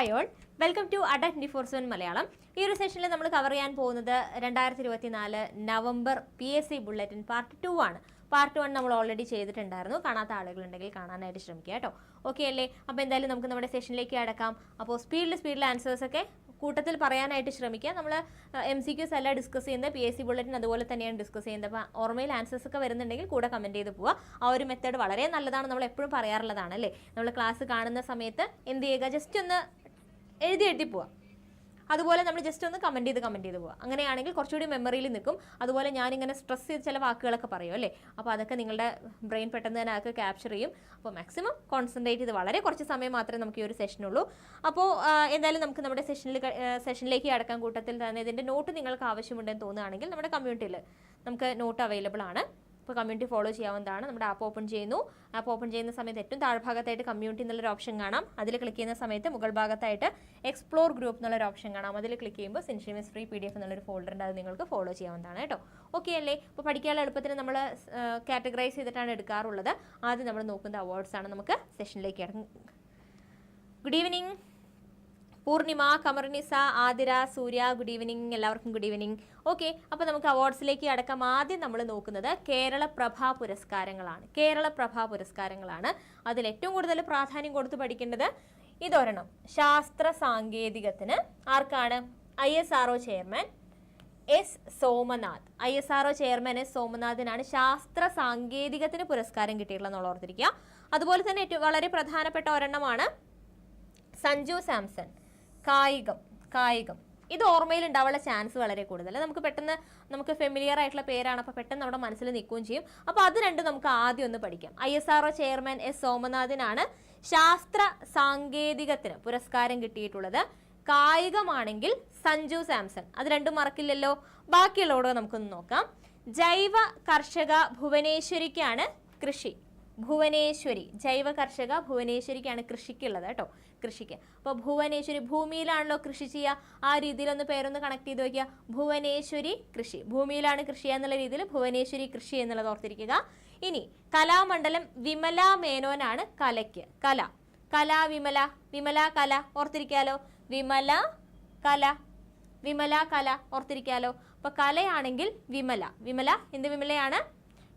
Hi all welcome to Adda twenty four seven Malayalam ഈ ഒരു സെഷനിൽ നമ്മൾ കവർ ചെയ്യാൻ പോകുന്നത് രണ്ടായിരത്തി ഇരുപത്തിനാല് November P S C bulletin part two ആണ്. പാർട്ട് വൺ നമ്മൾ ഓൾറെഡി ചെയ്തിട്ടുണ്ടായിരുന്നു. കാണാത്ത ആളുകളുണ്ടെങ്കിൽ കാണാനായിട്ട് ശ്രമിക്കുക കേട്ടോ. ഓക്കെ അല്ലേ? അപ്പോൾ എന്തായാലും നമുക്ക് നമ്മുടെ സെഷനിലേക്ക് അടക്കാം. അപ്പോൾ സ്പീഡിൽ സ്പീഡിൽ ആൻസേഴ്സ് ഒക്കെ കൂട്ടത്തിൽ പറയാനായിട്ട് ശ്രമിക്കുക. നമ്മൾ എം സി ക്യൂസ് എല്ലാം ഡിസ്കസ് ചെയ്യുന്നത് പി എസ് സി ബുള്ളറ്റിൻ അതുപോലെ തന്നെയാണ് ഡിസ്കസ് ചെയ്യുന്നത്. അപ്പോൾ ഓർമ്മയിൽ ആൻസേഴ്സ് ഒക്കെ വരുന്നുണ്ടെങ്കിൽ കൂടെ കമന്റ് ചെയ്ത് പോവുക. ആ ഒരു മെത്തേഡ് വളരെ നല്ലതാണ്. നമ്മൾ എപ്പോഴും പറയാറുള്ളതാണ് അല്ലേ? നമ്മൾ ക്ലാസ് കാണുന്ന സമയത്ത് എന്ത് ചെയ്യുക? ജസ്റ്റ് ഒന്ന് എഴുതി എഴുതി പോവാം. അതുപോലെ നമ്മൾ ജസ്റ്റ് ഒന്ന് കമന്റ് ചെയ്ത് കമന്റ് ചെയ്ത് പോവാം. അങ്ങനെയാണെങ്കിൽ കുറച്ചുകൂടി മെമ്മറിയിൽ നിൽക്കും. അതുപോലെ ഞാനിങ്ങനെ സ്ട്രെസ് ചെയ്ത് ചില വാക്കുകളൊക്കെ പറയും അല്ലേ? അപ്പോൾ അതൊക്കെ നിങ്ങളുടെ ബ്രെയിൻ പെട്ടെന്ന് തന്നെ അതൊക്കെ ക്യാപ്ചർ ചെയ്യും. അപ്പോൾ മാക്സിമം കോൺസെൻട്രേറ്റ് ചെയ്ത് വളരെ കുറച്ച് സമയം മാത്രമേ നമുക്ക് ഈ ഒരു സെഷനുള്ളൂ അപ്പോൾ എന്തായാലും നമുക്ക് നമ്മുടെ സെഷനിൽ സെഷനിലേക്ക് അടക്കാൻ കൂട്ടത്തിൽ തന്നെ ഇതിന്റെ നോട്ട് നിങ്ങൾക്ക് ആവശ്യമുണ്ടെന്ന് തോന്നുകയാണെങ്കിൽ നമ്മുടെ കമ്മ്യൂണിറ്റിയിൽ നമുക്ക് നോട്ട് അവൈലബിൾ ആണ്. ഇപ്പോൾ കമ്മ്യൂണിറ്റി ഫോളോ ചെയ്യാവുന്നതാണ്. നമ്മുടെ ആപ്പ് ഓപ്പൺ ചെയ്യുന്നു. ആപ്പ് ഓപ്പൺ ചെയ്യുന്ന സമയത്ത് ഏറ്റവും താഴ്ഭാഗത്തായിട്ട് കമ്മ്യൂണിറ്റി എന്നുള്ളൊരു ഓപ്ഷൻ കാണാം. അതിൽ ക്ലിക്ക് ചെയ്യുന്ന സമയത്ത് മുകൾ ഭാഗത്തായിട്ട് എക്സ്പ്ലോർ ഗ്രൂപ്പ് എന്നുള്ളൊരു ഓപ്ഷൻ കാണാം. അതിൽ ക്ലിക്ക് ചെയ്യുമ്പോൾ സിൻഷിമിസ് ഫ്രീ പി ഡി എഫ് എന്നുള്ളൊരു ഫോൾഡർ ഉണ്ട്. അത് നിങ്ങൾക്ക് ഫോളോ ചെയ്യാവുന്നതാണ് കേട്ടോ. ഓക്കെ അല്ലേ? ഇപ്പോൾ പഠിക്കാനുള്ള എളുപ്പത്തിന് നമ്മൾ കാറ്റഗറൈസ് ചെയ്തിട്ടാണ് എടുക്കാറുള്ളത്. ആദ്യം നമ്മൾ നോക്കുന്ന അവാർഡ്സ് ആണ്. നമുക്ക് സെഷനിലേക്ക് good evening Poornima Kamarnisa Athira Surya good evening എല്ലാവർക്കും ഗുഡ് ഈവനിങ് ഓക്കെ അപ്പോൾ നമുക്ക് അവാർഡ്സിലേക്ക് അടക്കം ആദ്യം നമ്മൾ നോക്കുന്നത് കേരള പ്രഭാ പുരസ്കാരങ്ങളാണ്. കേരള പ്രഭാ പുരസ്കാരങ്ങളാണ് അതിൽ ഏറ്റവും കൂടുതൽ പ്രാധാന്യം കൊടുത്ത് പഠിക്കേണ്ടത് ഇതൊരെണ്ണം. ശാസ്ത്ര സാങ്കേതികത്തിന് ആർക്കാണ്? I S R chairman S Somanath. I S R chairman S സോമനാഥിനാണ് ശാസ്ത്ര സാങ്കേതികത്തിന് പുരസ്കാരം കിട്ടിയിട്ടുള്ളത് എന്നുള്ള ഓർത്തിരിക്കുക. അതുപോലെ തന്നെ വളരെ പ്രധാനപ്പെട്ട ഒരെണ്ണമാണ് സഞ്ജു സാംസൺ. കായികം കായികം. ഇത് ഓർമ്മയിൽ ഉണ്ടാവാനുള്ള ചാൻസ് വളരെ കൂടുതൽ. നമുക്ക് പെട്ടെന്ന് നമുക്ക് ഫെമിലിയർ ആയിട്ടുള്ള പേരാണ്. അപ്പോൾ പെട്ടെന്ന് നമ്മുടെ മനസ്സിൽ നിൽക്കുകയും ചെയ്യും. അപ്പോൾ അത് രണ്ടും നമുക്ക് ആദ്യം ഒന്ന് പഠിക്കാം. I S R chairman S സോമനാഥിനാണ് ശാസ്ത്ര സാങ്കേതികത്തിന് പുരസ്കാരം കിട്ടിയിട്ടുള്ളത്. കായികമാണെങ്കിൽ സഞ്ജു സാംസൺ. അത് രണ്ടും മറക്കില്ലല്ലോ. ബാക്കിയുള്ളവടോ നമുക്കൊന്ന് നോക്കാം. ജൈവ കർഷക ഭുവനേശ്വരിക്കാണ് കൃഷി. ഭുവനേശ്വരി ജൈവ കർഷക ഭുവനേശ്വരിക്കാണ് കൃഷിക്കുള്ളത് കേട്ടോ കൃഷിക്ക്. അപ്പോൾ ഭുവനേശ്വരി ഭൂമിയിലാണല്ലോ കൃഷി ചെയ്യുക. ആ രീതിയിലൊന്ന് പേരൊന്ന് കണക്ട് ചെയ്ത് വയ്ക്കുക ഭുവനേശ്വരി കൃഷി ഭൂമിയിലാണ് കൃഷി എന്നുള്ള രീതിയിൽ ഭുവനേശ്വരി കൃഷി എന്നുള്ളത് ഓർത്തിരിക്കുക. ഇനി കലാമണ്ഡലം വിമല മേനോനാണ് കലയ്ക്ക്. കല കല വിമല വിമല കല ഓർത്തിരിക്കാലോ? വിമല കല വിമല കല ഓർത്തിരിക്കാലോ? അപ്പൊ കലയാണെങ്കിൽ വിമല വിമല എന്ത് വിമലയാണ്?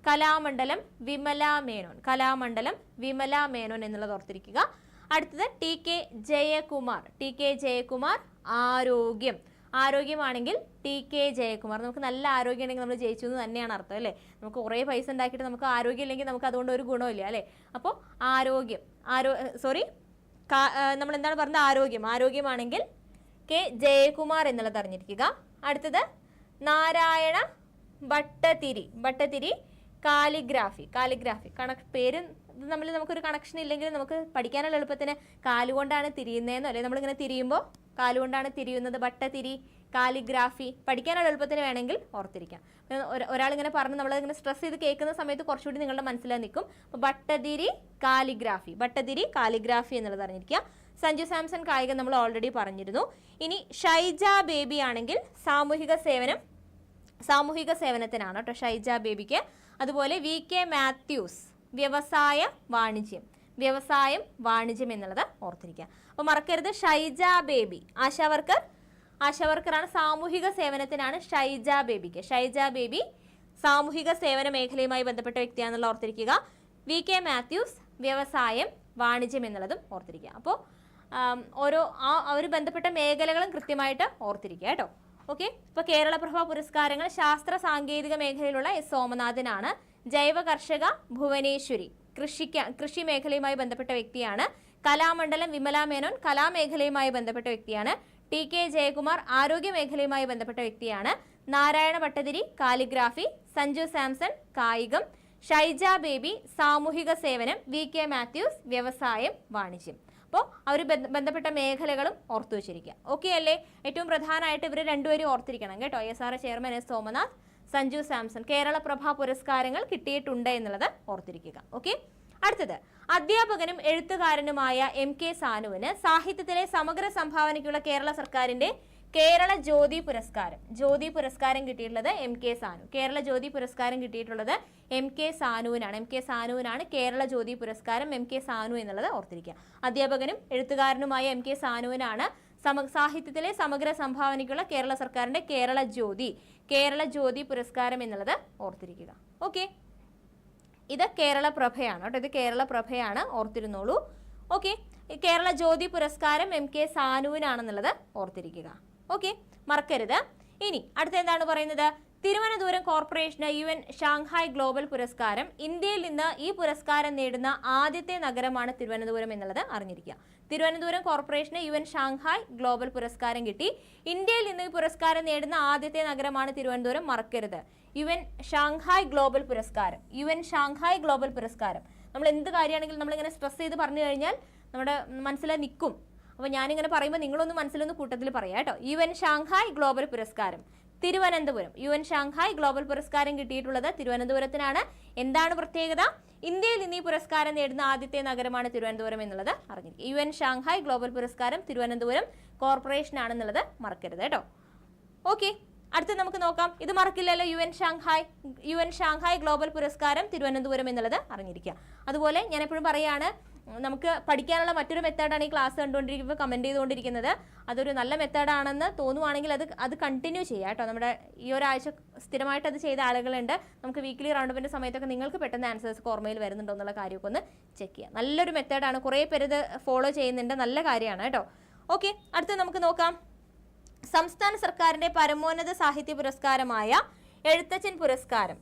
കലാമണ്ഡലം വിമല മേനോൻ. കലാമണ്ഡലം വിമല മേനോൻ എന്നുള്ളത് ഓർത്തിരിക്കുക. അടുത്തത് T K Jayakumar. T K Jayakumar ആരോഗ്യം. ആരോഗ്യമാണെങ്കിൽ ടി കെ ജയകുമാർ. നമുക്ക് നല്ല ആരോഗ്യം ഉണ്ടെങ്കിൽ നമ്മൾ ജയിച്ചു എന്ന് തന്നെയാണ് അർത്ഥം അല്ലേ? നമുക്ക് കുറേ പൈസ ഉണ്ടാക്കിയിട്ട് നമുക്ക് ആരോഗ്യം ഇല്ലെങ്കിൽ നമുക്ക് അതുകൊണ്ട് ഒരു ഗുണമില്ല അല്ലേ? അപ്പോൾ ആരോഗ്യം. ആരോ സോറി നമ്മൾ എന്താണ് പറഞ്ഞത്? ആരോഗ്യം. ആരോഗ്യമാണെങ്കിൽ കെ ജയകുമാർ എന്നുള്ളത് അറിഞ്ഞിരിക്കുക. അടുത്തത് Narayana Bhattathiri. Bhattathiri calligraphy calligraphy. കണക്ക് പേര് ഇത് തമ്മിൽ നമുക്കൊരു കണക്ഷൻ ഇല്ലെങ്കിൽ നമുക്ക് പഠിക്കാനുള്ള എളുപ്പത്തിന് കാലുകൊണ്ടാണ് തിരിയുന്നതെന്നോ അല്ലെങ്കിൽ നമ്മളിങ്ങനെ തിരിയുമ്പോൾ കാലുകൊണ്ടാണ് തിരിയുന്നത് ബട്ടതിരി കാലിഗ്രാഫി പഠിക്കാനുള്ള എളുപ്പത്തിന് വേണമെങ്കിൽ ഓർത്തിരിക്കാം. ഒര- ഒരാളിങ്ങനെ പറഞ്ഞ് നമ്മളിങ്ങനെ സ്ട്രെസ് ചെയ്ത് കേൾക്കുന്ന സമയത്ത് കുറച്ചുകൂടി നിങ്ങളുടെ മനസ്സിലായി നിൽക്കും. അപ്പോൾ ബട്ടതിരി കാലിഗ്രാഫി. ബട്ടതിരി കാലിഗ്രാഫി എന്നുള്ളത് അറിഞ്ഞിരിക്കുക. സഞ്ജു സാംസൺ കായികം നമ്മൾ ഓൾറെഡി പറഞ്ഞിരുന്നു. ഇനി ഷൈജ ബേബി ആണെങ്കിൽ സാമൂഹിക സേവനം സാമൂഹിക സേവനത്തിനാണ് കേട്ടോ ഷൈജ ബേബിക്ക് അതുപോലെ വി കെ മാത്യൂസ് വ്യവസായ വാണിജ്യം. വ്യവസായം വാണിജ്യം എന്നുള്ളത് ഓർത്തിരിക്കുക. അപ്പോൾ മറക്കരുത് ഷൈജ ബേബി. ആശാവർക്കർ ആശാവർക്കറാണ് ആശാ വർക്കറാണ് സാമൂഹിക സേവനത്തിനാണ് ഷൈജ ബേബിക്ക്. ഷൈജ ബേബി സാമൂഹിക സേവന മേഖലയുമായി ബന്ധപ്പെട്ട വ്യക്തിയാണെന്നുള്ള ഓർത്തിരിക്കുക. വി കെ മാത്യൂസ് വ്യവസായം വാണിജ്യം എന്നുള്ളതും ഓർത്തിരിക്കുക. അപ്പോൾ ഓരോ ആ അവർ ബന്ധപ്പെട്ട മേഖലകളും കൃത്യമായിട്ട് ഓർത്തിരിക്കുക കേട്ടോ. ഓക്കെ ഇപ്പോൾ കേരളപ്രഭ പുരസ്കാരങ്ങൾ ശാസ്ത്ര സാങ്കേതിക മേഖലയിലുള്ള എസ് സോമനാഥനാണ്. ജൈവ കർഷക ഭുവനേശ്വരി കൃഷിക്ക് കൃഷി മേഖലയുമായി ബന്ധപ്പെട്ട വ്യക്തിയാണ്. കലാമണ്ഡലം വിമല മേനോൻ കലാമേഖലയുമായി ബന്ധപ്പെട്ട വ്യക്തിയാണ്. ടി കെ ജയകുമാർ ആരോഗ്യ മേഖലയുമായി ബന്ധപ്പെട്ട വ്യക്തിയാണ്. നാരായണ ഭട്ടതിരി കാലിഗ്രാഫി സഞ്ജു സാംസൺ കായികം. ഷൈജ ബേബി സാമൂഹിക സേവനം വി കെ മാത്യൂസ് വ്യവസായം വാണിജ്യം. അപ്പോൾ അവർ ബന്ധപ്പെട്ട മേഖലകളും ഓർത്തു വെച്ചിരിക്കുക. ഓക്കെ അല്ലേ? ഏറ്റവും പ്രധാനമായിട്ട് ഇവർ രണ്ടുപേരും ഓർത്തിരിക്കണം കേട്ടോ. S R chairman S Somanath Sanju Samson. Kerala Prabha പുരസ്കാരങ്ങൾ കിട്ടിയിട്ടുണ്ട് എന്നുള്ളത് ഓർത്തിരിക്കുക. ഓക്കെ അടുത്തത് അധ്യാപകനും എഴുത്തുകാരനുമായ എം കെ സാനുവിന് സാഹിത്യത്തിലെ സമഗ്ര സംഭാവനയ്ക്കുള്ള കേരള സർക്കാരിന്റെ കേരള ജ്യോതി പുരസ്കാരം. ജ്യോതി പുരസ്കാരം കിട്ടിയിട്ടുള്ളത് എം കെ സാനു. കേരള ജ്യോതി പുരസ്കാരം കിട്ടിയിട്ടുള്ളത് എം കെ സാനുവിനാണ്. എം കെ സാനുവിനാണ് കേരള ജ്യോതി പുരസ്കാരം എം കെ സാനു എന്നുള്ളത് ഓർത്തിരിക്കുക. അധ്യാപകനും എഴുത്തുകാരനുമായ എം കെ സാനുവിനാണ് സമ സാഹിത്യത്തിലെ സമഗ്ര സംഭാവനയ്ക്കുള്ള കേരള സർക്കാരിന്റെ കേരള ജ്യോതി കേരള ജ്യോതി പുരസ്കാരം എന്നുള്ളത് ഓർത്തിരിക്കുക. ഓക്കെ? ഇത് കേരള പ്രഭയാണ് കേട്ടോ. ഇത് കേരള പ്രഭയാണ് ഓർത്തിരുന്നോളൂ. ഓക്കെ? കേരള ജ്യോതി പുരസ്കാരം എം കെ സാനുവിനാണെന്നുള്ളത് ഓർത്തിരിക്കുക. ഓക്കെ മറക്കരുത്. ഇനി അടുത്ത എന്താണ് പറയുന്നത്? തിരുവനന്തപുരം കോർപ്പറേഷന് യു എൻ ഷാങ്ഹായ് ഗ്ലോബൽ പുരസ്കാരം ഇന്ത്യയിൽ നിന്ന് ഈ പുരസ്കാരം നേടുന്ന ആദ്യത്തെ നഗരമാണ് തിരുവനന്തപുരം എന്നുള്ളത് അറിഞ്ഞിരിക്കുക. തിരുവനന്തപുരം കോർപ്പറേഷന് യു എൻ ഷാങ്ഹായ് ഗ്ലോബൽ പുരസ്കാരം കിട്ടി. ഇന്ത്യയിൽ നിന്ന് ഈ പുരസ്കാരം നേടുന്ന ആദ്യത്തെ നഗരമാണ് തിരുവനന്തപുരം മറക്കരുത്. യു എൻ ഷാങ്ഹായ് ഗ്ലോബൽ പുരസ്കാരം യു എൻ ഷാങ്ഹായ് ഗ്ലോബൽ പുരസ്കാരം. നമ്മൾ എന്ത് കാര്യമാണെങ്കിലും നമ്മളിങ്ങനെ സ്ട്രെസ് ചെയ്ത് പറഞ്ഞു കഴിഞ്ഞാൽ നമ്മുടെ മനസ്സിൽ നിൽക്കും. അപ്പോൾ ഞാനിങ്ങനെ പറയുമ്പോൾ നിങ്ങളൊന്ന് മനസ്സിലൊന്ന് കൂട്ടത്തിൽ പറയാം കേട്ടോ. യു എൻ ഷാങ്ഹായ് ഗ്ലോബൽ പുരസ്കാരം. Thiruvananthapuram. U N Shanghai global പുരസ്കാരം കിട്ടിയിട്ടുള്ളത് തിരുവനന്തപുരത്തിനാണ്. എന്താണ് പ്രത്യേകത? ഇന്ത്യയിൽ നിന്ന് ഈ പുരസ്കാരം നേടുന്ന ആദ്യത്തെ നഗരമാണ് തിരുവനന്തപുരം എന്നുള്ളത് അറിഞ്ഞിരിക്കും യു എൻ ഷാങ്ഹായ് ഗ്ലോബൽ പുരസ്കാരം തിരുവനന്തപുരം കോർപ്പറേഷൻ ആണെന്നുള്ളത് മറക്കരുത് കേട്ടോ. ഓക്കെ അടുത്ത് നമുക്ക് നോക്കാം. ഇത് മറക്കില്ലല്ലോ. U N Shanghai U N Shanghai global പുരസ്കാരം തിരുവനന്തപുരം എന്നുള്ളത് അറിഞ്ഞിരിക്കുക. അതുപോലെ ഞാൻ എപ്പോഴും പറയാണ് ഉം, നമുക്ക് പഠിക്കാനുള്ള മറ്റൊരു മെത്തേഡാണ് ഈ ക്ലാസ് കണ്ടുകൊണ്ടിരിക്കുമ്പോൾ കമന്റ് ചെയ്തുകൊണ്ടിരിക്കുന്നത്. അതൊരു നല്ല മെത്തേഡാണെന്ന് തോന്നുവാണെങ്കിൽ അത് അത് കണ്ടിന്യൂ ചെയ്യുക കേട്ടോ. നമ്മുടെ ഈ ഒരാഴ്ച സ്ഥിരമായിട്ട് അത് ചെയ്ത ആളുകളുണ്ട്. നമുക്ക് വീക്ക്ലി റൗണ്ടപ്പിന്റെ സമയത്തൊക്കെ നിങ്ങൾക്ക് പെട്ടെന്ന് ആൻസേഴ്സ് ഓർമ്മയിൽ വരുന്നുണ്ടോ എന്നുള്ള കാര്യമൊക്കെ ഒന്ന് ചെക്ക് ചെയ്യുക നല്ലൊരു മെത്തേഡാണ്. കുറേ പേര് ഇത് ഫോളോ ചെയ്യുന്നുണ്ട്. നല്ല കാര്യമാണ് കേട്ടോ. ഓക്കെ അടുത്ത് നമുക്ക് നോക്കാം. സംസ്ഥാന സർക്കാരിന്റെ പരമോന്നത സാഹിത്യ പുരസ്കാരമായ എഴുത്തച്ഛൻ പുരസ്കാരം.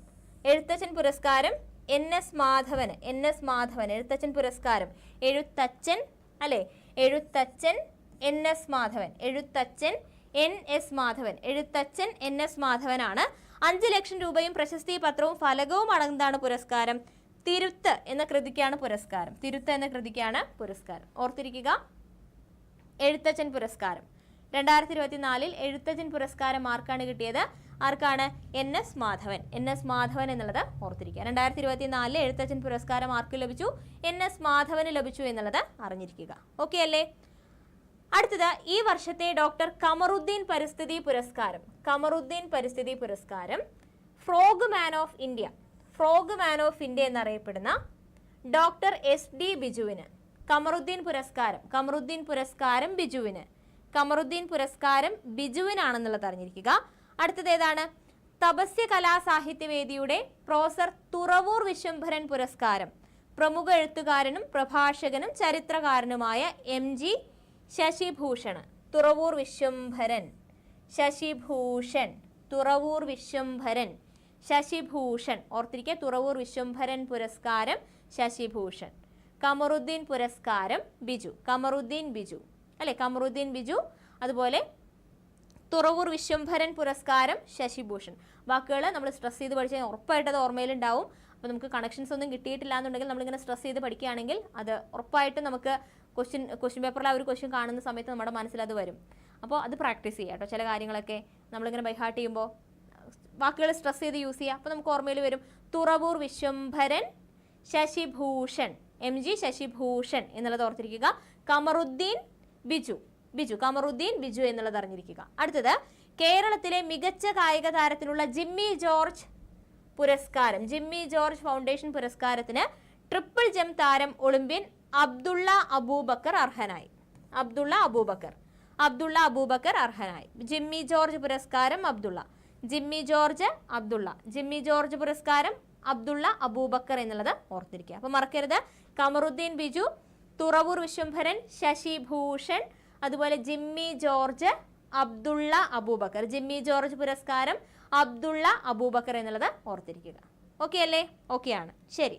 എഴുത്തച്ഛൻ പുരസ്കാരം എൻ എസ് മാധവന് എൻ എസ് മാധവൻ എഴുത്തച്ഛൻ പുരസ്കാരം. എഴുത്തച്ഛൻ അല്ലെ? Ezhuthachan N S Madhavan Ezhuthachan N S Madhavan Ezhuthachan N S മാധവനാണ് അഞ്ച് ലക്ഷം രൂപയും പ്രശസ്തി പത്രവും ഫലകവും അടങ്ങുന്നതാണ് പുരസ്കാരം. തിരുത്ത് എന്ന കൃതിക്കാണ് പുരസ്കാരം. തിരുത്ത് എന്ന കൃതിക്കാണ് പുരസ്കാരം. ഓർത്തിരിക്കുക. എഴുത്തച്ഛൻ പുരസ്കാരം. രണ്ടായിരത്തി ഇരുപത്തിനാലിൽ എഴുത്തച്ഛൻ പുരസ്കാരം ആർക്കാണ് കിട്ടിയത്? ആർക്കാണ്? N S Madhavan. N S Madhavan എന്നുള്ളത് ഓർത്തിരിക്കുക. രണ്ടായിരത്തി ഇരുപത്തിനാലിൽ എഴുത്തച്ഛൻ പുരസ്കാരം ആർക്ക് ലഭിച്ചു? എൻ എസ് മാധവന് ലഭിച്ചു എന്നുള്ളത് അറിഞ്ഞിരിക്കുക. ഓക്കെ അല്ലേ? അടുത്തത് ഈ വർഷത്തെ ഡോക്ടർ കമറുദ്ദീൻ പരിസ്ഥിതി പുരസ്കാരം. കമറുദ്ദീൻ പരിസ്ഥിതി പുരസ്കാരം frog man of India. Frog man of India എന്നറിയപ്പെടുന്ന ഡോക്ടർ എസ് ഡി ബിജുവിന് കമറുദ്ദീൻ പുരസ്കാരം. കമറുദ്ദീൻ പുരസ്കാരം ബിജുവിന്. കമറുദ്ദീൻ പുരസ്കാരം ബിജുവിനാണെന്നുള്ളത് അറിഞ്ഞിരിക്കുക. അടുത്തത് ഏതാണ്? തപസ്യ കലാ സാഹിത്യവേദിയുടെ പ്രൊഫസർ തുറവൂർ വിശ്വംഭരൻ പുരസ്കാരം. പ്രമുഖ എഴുത്തുകാരനും പ്രഭാഷകനും ചരിത്രകാരനുമായ എം ജി ശശിഭൂഷൺ തുറവൂർ വിശ്വംഭരൻ. ശശിഭൂഷൺ. തുറവൂർ വിശ്വംഭരൻ. ശശിഭൂഷൺ. ഓർത്തിരിക്കുക തുറവൂർ വിശ്വംഭരൻ പുരസ്കാരം ശശിഭൂഷൺ. കമറുദ്ദീൻ പുരസ്കാരം ബിജു. കമറുദ്ദീൻ ബിജു. അല്ലെ? കമറുദ്ദീൻ ബിജു. അതുപോലെ തുറവൂർ വിശ്വംഭരൻ പുരസ്കാരം ശശിഭൂഷൺ. വാക്കുകൾ നമ്മൾ സ്ട്രെസ് ചെയ്ത് പഠിച്ചാൽ ഉറപ്പായിട്ട് അത് ഓർമ്മയിലുണ്ടാവും. അപ്പോൾ നമുക്ക് കണക്ഷൻസ് ഒന്നും കിട്ടിയിട്ടില്ല എന്നുണ്ടെങ്കിൽ നമ്മളിങ്ങനെ സ്ട്രെസ് ചെയ്ത് പഠിക്കുകയാണെങ്കിൽ അത് ഉറപ്പായിട്ടും നമുക്ക് ക്വസ്റ്റ്യൻ ക്വസ്റ്റ്യൻ പേപ്പറിൽ ആ ഒരു ക്വസ്റ്റ്യൻ കാണുന്ന സമയത്ത് നമ്മുടെ മനസ്സിൽ അത് വരും. അപ്പോൾ അത് പ്രാക്ടീസ് ചെയ്യുക കേട്ടോ. ചില കാര്യങ്ങളൊക്കെ നമ്മളിങ്ങനെ ബൈഹാർട്ട് ചെയ്യുമ്പോൾ വാക്കുകൾ സ്ട്രെസ് ചെയ്ത് യൂസ് ചെയ്യുക അപ്പോൾ നമുക്ക് ഓർമ്മയിൽ വരും. തുറവൂർ വിശ്വംഭരൻ ശശിഭൂഷൺ. എം ജി ശശിഭൂഷൺ എന്നുള്ളത് ഓർത്തിരിക്കുക. കമറുദ്ദീൻ ബിജു ബിജു കമറുദ്ദീൻ ബിജു എന്നുള്ളത് അറിഞ്ഞിരിക്കുക. അടുത്തത് കേരളത്തിലെ മികച്ച കായിക താരത്തിനുള്ള ജിമ്മി ജോർജ് പുരസ്കാരം. ജിമ്മി ജോർജ് ഫൗണ്ടേഷൻ പുരസ്കാരത്തിന് ട്രിപ്പിൾ ജം താരം ഒളിമ്പ്യൻ അബ്ദുള്ള അബൂബക്കർ അർഹനായി. അബ്ദുള്ള അബൂബക്കർ. അബ്ദുള്ള അബൂബക്കർ അർഹനായി. ജിമ്മി ജോർജ് പുരസ്കാരം അബ്ദുള്ള. ജിമ്മി ജോർജ് അബ്ദുള്ള. ജിമ്മി ജോർജ് പുരസ്കാരം അബ്ദുള്ള അബൂബക്കർ എന്നുള്ളത് ഓർത്തിരിക്കുക. അപ്പൊ മറക്കരുത്. കമറുദ്ദീൻ ബിജു തുറവൂർ വിശ്വംഭരൻ ശശി ഭൂഷൺ അതുപോലെ ജിമ്മി ജോർജ് അബ്ദുള്ള അബൂബക്കർ. ജിമ്മി ജോർജ് പുരസ്കാരം അബ്ദുള്ള അബൂബക്കർ എന്നുള്ളത് ഓർത്തിരിക്കുക. ഓക്കെ അല്ലേ? ഓക്കെ ആണ്. ശരി.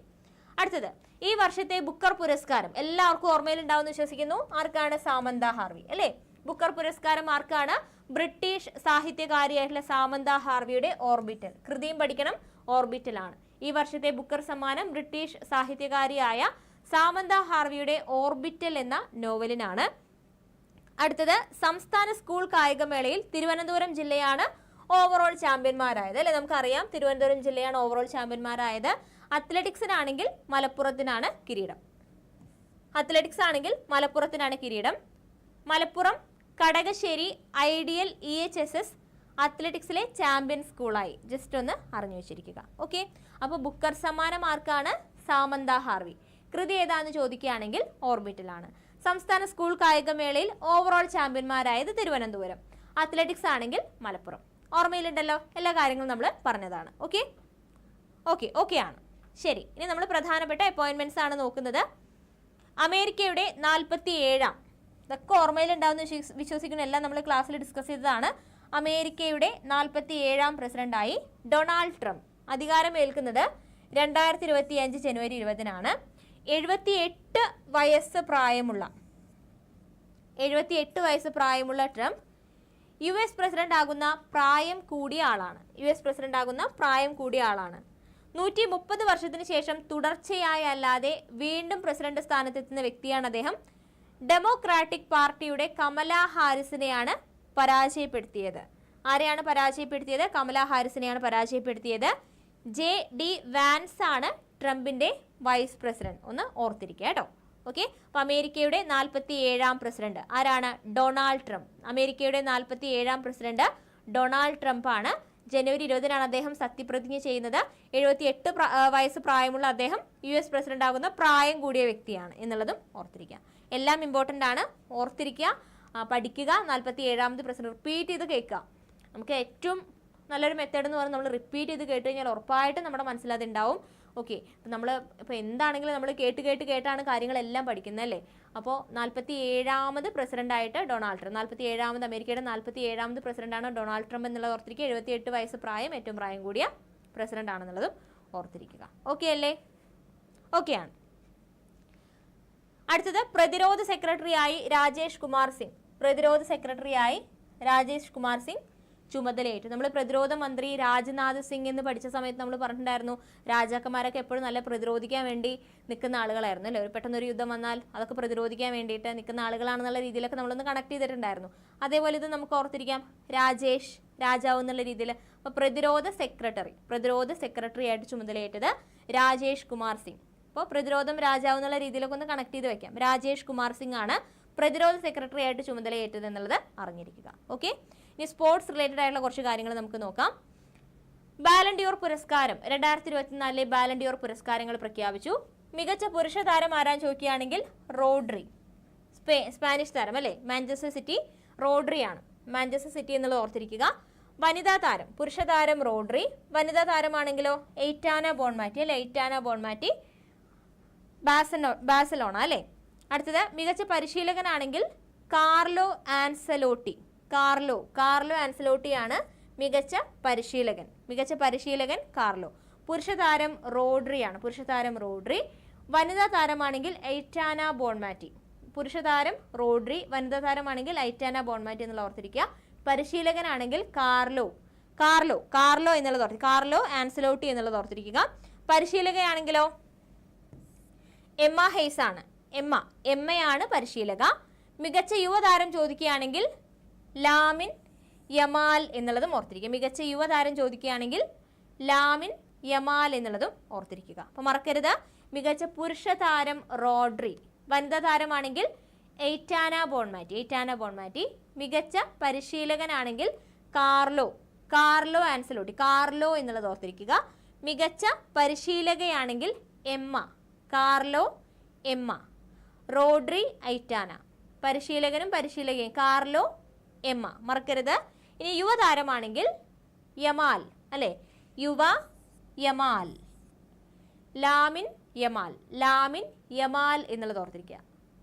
അടുത്തത്. ഈ വർഷത്തെ ബുക്കർ പുരസ്കാരം എല്ലാവർക്കും ഓർമ്മയിൽ ഉണ്ടാവുമെന്ന് വിശ്വസിക്കുന്നു. ആർക്കാണ്? സാമന്ത ഹാർവി. അല്ലേ? ബുക്കർ പുരസ്കാരം ആർക്കാണ്? ബ്രിട്ടീഷ് സാഹിത്യകാരിയായിട്ടുള്ള സാമന്ത ഹാർവിയുടെ ഓർബിറ്റൽ. കൃതിയും പഠിക്കണം ഓർബിറ്റലാണ്. ഈ വർഷത്തെ ബുക്കർ സമ്മാനം ബ്രിട്ടീഷ് സാഹിത്യകാരിയായ സാമന്ത ഹാർവിയുടെ ഓർബിറ്റൽ എന്ന നോവലിനാണ്. അടുത്തത് സംസ്ഥാന സ്കൂൾ കായികമേളയിൽ തിരുവനന്തപുരം ജില്ലയാണ് ഓവറോൾ ചാമ്പ്യന്മാരായത്. അല്ലെ? നമുക്കറിയാം തിരുവനന്തപുരം ജില്ലയാണ് ഓവറോൾ ചാമ്പ്യന്മാരായത്. അത്ലറ്റിക്സിനാണെങ്കിൽ മലപ്പുറത്തിനാണ് കിരീടം. അത്ലറ്റിക്സ് ആണെങ്കിൽ മലപ്പുറത്തിനാണ് കിരീടം. Malappuram Kadakassery ideal E H S S അത്ലറ്റിക്സിലെ champion സ്കൂളായി. ജസ്റ്റ് ഒന്ന് അറിഞ്ഞു വെച്ചിരിക്കുക. ഓക്കെ? അപ്പോൾ ബുക്കർ സമ്മാനം മാർക്കാണ് സാമന്ത ഹാർവി. കൃതി ഏതാന്ന് ചോദിക്കുകയാണെങ്കിൽ ഓർബിറ്റിലാണ്. സംസ്ഥാന സ്കൂൾ കായികമേളയിൽ ഓവറോൾ ചാമ്പ്യന്മാരായത് തിരുവനന്തപുരം. അത്ലറ്റിക്സ് ആണെങ്കിൽ മലപ്പുറം. ഓർമ്മയിലുണ്ടല്ലോ? എല്ലാ കാര്യങ്ങളും നമ്മൾ പറഞ്ഞതാണ്. ഓക്കെ ഓക്കെ ഓക്കെ ആണ്. ശരി ഇനി നമ്മൾ പ്രധാനപ്പെട്ട അപ്പോയിൻമെന്റ്സ് ആണ് നോക്കുന്നത്. അമേരിക്കയുടെ നാൽപ്പത്തി ഏഴാം ഇതൊക്കെ ഓർമ്മയിലുണ്ടാവുമെന്ന് വിശ്വസി വിശ്വസിക്കുന്ന എല്ലാം നമ്മൾ ക്ലാസ്സിൽ ഡിസ്കസ് ചെയ്തതാണ്. അമേരിക്കയുടെ നാൽപ്പത്തി ഏഴാം പ്രസിഡന്റായി ഡൊണാൾഡ് ട്രംപ്. അധികാരമേൽക്കുന്നത് രണ്ടായിരത്തി ഇരുപത്തി അഞ്ച് ജനുവരി ഇരുപതിനാണ്. എഴുപത്തി എട്ട് വയസ്സ് പ്രായമുള്ള എഴുപത്തി എട്ട് വയസ്സ് പ്രായമുള്ള ട്രംപ് യു എസ് പ്രസിഡന്റ് ആകുന്ന പ്രായം കൂടിയ ആളാണ്. യു എസ് പ്രസിഡന്റ് ആകുന്ന പ്രായം കൂടിയ ആളാണ്. നൂറ്റി മുപ്പത് വർഷത്തിന് ശേഷം തുടർച്ചയായി അല്ലാതെ വീണ്ടും പ്രസിഡന്റ് സ്ഥാനത്തെത്തുന്ന വ്യക്തിയാണ് അദ്ദേഹം. ഡെമോക്രാറ്റിക് പാർട്ടിയുടെ കമല ഹാരിസിനെയാണ് പരാജയപ്പെടുത്തിയത്. ആരെയാണ് പരാജയപ്പെടുത്തിയത്? കമല ഹാരിസിനെയാണ് പരാജയപ്പെടുത്തിയത്. ജെ ഡി വാൻസ് ആണ് ട്രംപിന്റെ വൈസ് പ്രസിഡന്റ് ഒന്ന് ഓർത്തിരിക്കുക കേട്ടോ. ഓക്കെ അപ്പൊ അമേരിക്കയുടെ നാൽപ്പത്തി ഏഴാം പ്രസിഡന്റ് ആരാണ്? ഡൊണാൾഡ് ട്രംപ് അമേരിക്കയുടെ നാൽപ്പത്തി ഏഴാം പ്രസിഡന്റ് ഡൊണാൾഡ് ട്രംപ് ആണ്. ജനുവരി ഇരുപതിനാണ് അദ്ദേഹം സത്യപ്രതിജ്ഞ ചെയ്യുന്നത്. എഴുപത്തി എട്ട് വയസ്സ് പ്രായമുള്ള അദ്ദേഹം യു എസ് പ്രസിഡന്റ് ആകുന്ന പ്രായം കൂടിയ വ്യക്തിയാണ് എന്നുള്ളതും ഓർത്തിരിക്കുക. എല്ലാം ഇമ്പോർട്ടന്റ് ആണ്. ഓർത്തിരിക്കുക. പഠിക്കുക. നാൽപ്പത്തി ഏഴാമത് പ്രസിഡന്റ് റിപ്പീറ്റ് ചെയ്ത് കേൾക്കുക. നമുക്ക് ഏറ്റവും നല്ലൊരു മെത്തേഡ് എന്ന് പറഞ്ഞാൽ നമ്മൾ റിപ്പീറ്റ് ചെയ്ത് കേട്ട് കഴിഞ്ഞാൽ ഉറപ്പായിട്ടും നമ്മുടെ മനസ്സിലത് അതുണ്ടാവും ഓക്കെ നമ്മൾ ഇപ്പോൾ എന്താണെങ്കിലും നമ്മൾ കേട്ട് കേട്ട് കേട്ടാണ് കാര്യങ്ങളെല്ലാം പഠിക്കുന്നത് അല്ലേ? അപ്പോൾ നാൽപ്പത്തി ഏഴാമത് പ്രസിഡന്റായിട്ട് ഡൊണാൾഡ് ട്രംപ്. നാൽപ്പത്തി ഏഴാമത് അമേരിക്കയുടെ നാൽപ്പത്തി ഏഴാമത് പ്രസിഡന്റാണ് ഡൊണാൾഡ് ട്രംപ് എന്നുള്ളത് ഓർത്തിരിക്കുക. എഴുപത്തിയെട്ട് വയസ്സ് പ്രായം ഏറ്റവും പ്രായം കൂടിയ പ്രസിഡന്റ് ആണെന്നുള്ളതും ഓർത്തിരിക്കുക. ഓക്കെ അല്ലേ? ഓക്കെയാണ് അടുത്തത് പ്രതിരോധ സെക്രട്ടറിയായി രാജേഷ് കുമാർ സിംഗ്. പ്രതിരോധ സെക്രട്ടറിയായി രാജേഷ് കുമാർ സിംഗ്. ചുമതലയേറ്റു. നമ്മൾ പ്രതിരോധ മന്ത്രി രാജ്നാഥ് സിംഗ് എന്ന് പഠിച്ച സമയത്ത് നമ്മൾ പറഞ്ഞിട്ടുണ്ടായിരുന്നു രാജാക്കന്മാരൊക്കെ എപ്പോഴും നല്ല പ്രതിരോധിക്കാൻ വേണ്ടി നിൽക്കുന്ന ആളുകളായിരുന്നു അല്ലേ? ഒരു പെട്ടെന്നൊരു യുദ്ധം വന്നാൽ അതൊക്കെ പ്രതിരോധിക്കാൻ വേണ്ടിയിട്ട് നിൽക്കുന്ന ആളുകളാണെന്നുള്ള രീതിയിലൊക്കെ നമ്മളൊന്ന് കണക്ട് ചെയ്തിട്ടുണ്ടായിരുന്നു. അതേപോലെ ഇത് നമുക്ക് ഓർത്തിരിക്കാം രാജേഷ് രാജാവ് എന്നുള്ള രീതിയിൽ. അപ്പോൾ പ്രതിരോധ സെക്രട്ടറി പ്രതിരോധ സെക്രട്ടറി ആയിട്ട് ചുമതലയേറ്റത് രാജേഷ് കുമാർ സിംഗ്. അപ്പോൾ പ്രതിരോധം രാജാവ് എന്നുള്ള രീതിയിലൊക്കെ ഒന്ന് കണക്ട് ചെയ്ത് വെക്കാം. രാജേഷ് കുമാർ സിംഗ് ആണ് പ്രതിരോധ സെക്രട്ടറി ആയിട്ട് ചുമതലയേറ്റത് എന്നുള്ളത് അറിഞ്ഞിരിക്കുക. ഓക്കെ ഇനി സ്പോർട്സ് റിലേറ്റഡ് ആയിട്ടുള്ള കുറച്ച് കാര്യങ്ങൾ നമുക്ക് നോക്കാം. ബാലൻഡിയോർ പുരസ്കാരം രണ്ടായിരത്തി ഇരുപത്തിനാലിലെ ബാലൻഡിയോർ പുരസ്കാരങ്ങൾ പ്രഖ്യാപിച്ചു. മികച്ച പുരുഷ താരം ആരാൻ ചോദിക്കുകയാണെങ്കിൽ റോഡ്രി. സ്പേ സ്പാനിഷ് താരം അല്ലേ? മാഞ്ചസ്റ്റർ സിറ്റി റോഡ്രി ആണ്. മാഞ്ചസ്റ്റർ സിറ്റി എന്നുള്ളത് ഓർത്തിരിക്കുക. വനിതാ താരം പുരുഷ താരം റോഡ്രി. വനിതാ താരമാണെങ്കിലോ? എയ്റ്റാന ബോൺമാറ്റി അല്ലെ? എയ്റ്റാന ബോൺമാറ്റി ബാസനോ ബാസലോണ അല്ലേ? അടുത്തത് മികച്ച പരിശീലകനാണെങ്കിൽ കാർലോ ആൻസലോട്ടി. കാർലോ കാർലോ ആൻസലോട്ടിയാണ് മികച്ച പരിശീലകൻ. മികച്ച പരിശീലകൻ കാർലോ. പുരുഷ താരം റോഡ്രിയാണ്. പുരുഷ താരം റോഡ്രി. വനിതാ താരമാണെങ്കിൽ ഐറ്റാന ബോൺമാറ്റി. പുരുഷ താരം റോഡ്രി വനിതാ താരമാണെങ്കിൽ ഐറ്റാന ബോൺമാറ്റി എന്നുള്ള ഓർത്തിരിക്കുക. പരിശീലകനാണെങ്കിൽ കാർലോ. കാർലോ കാർലോ എന്നുള്ളത് ഓർത്തി കാർലോ ആൻസലോട്ടി എന്നുള്ളത് ഓർത്തിരിക്കുക. പരിശീലകയാണെങ്കിലോ? എമ്മ ഹെയ്സ് ആണ് എമ്മ എമ്മയാണ് പരിശീലക. മികച്ച യുവതാരം ചോദിക്കുകയാണെങ്കിൽ ലാമിൻ യമാൽ എന്നുള്ളതും ഓർത്തിരിക്കുക. മികച്ച യുവതാരം ചോദിക്കുകയാണെങ്കിൽ ലാമിൻ യമാൽ എന്നുള്ളതും ഓർത്തിരിക്കുക. അപ്പോൾ മറക്കരുത്. മികച്ച പുരുഷ താരം റോഡ്രി. വനിതാ താരമാണെങ്കിൽ എയ്റ്റാന ബോൺമാറ്റി. Aitana Bonmati. മികച്ച പരിശീലകനാണെങ്കിൽ കാർലോ. Carlo Ancelotti. കാർലോ എന്നുള്ളത് ഓർത്തിരിക്കുക. മികച്ച പരിശീലകയാണെങ്കിൽ Emma. Carlo Emma. Rodri Aitana പരിശീലകനും പരിശീലകയും. Carlo Emma. മറക്കരുത്. ഇനി യുവതാരമാണെങ്കിൽ യമാൽ അല്ലെ? യുവ Yamal. Lamine Yamal. Lamine Yamal എന്നുള്ളത് ഓർത്തിരിക്കുക.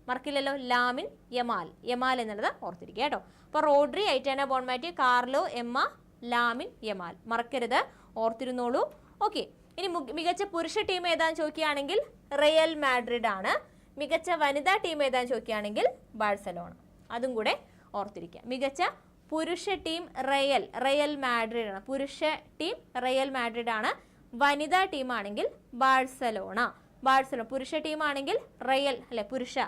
മറക്കില്ലല്ലോ. Lamine Yamal. യമാൽ എന്നുള്ളത് ഓർത്തിരിക്കുക കേട്ടോ. അപ്പോൾ Rodri Aitana Bonmati Carlo Emma Lamine Yamal. മറക്കരുത്. ഓർത്തിരുന്നോളൂ. ഓക്കെ. ഇനി മികച്ച പുരുഷ ടീം ഏതാന്ന് ചോദിക്കുകയാണെങ്കിൽ റയൽ മാഡ്രിഡ് ആണ് മികച്ച വനിതാ ടീം ഏതാന്ന് ചോദിക്കുകയാണെങ്കിൽ ബാഴ്സലോണ. അതും കൂടെ ഓർത്തിരിക്കുക. മികച്ച പുരുഷ ടീം റയൽ റയൽ മാഡ്രിഡ് ആണ് പുരുഷ ടീം റയൽ മാഡ്രിഡ് ആണ് വനിതാ ടീമാണെങ്കിൽ ബാഴ്സലോണ. ബാഴ്സലോണ പുരുഷ ടീമാണെങ്കിൽ റയൽ അല്ലെ? പുരുഷ.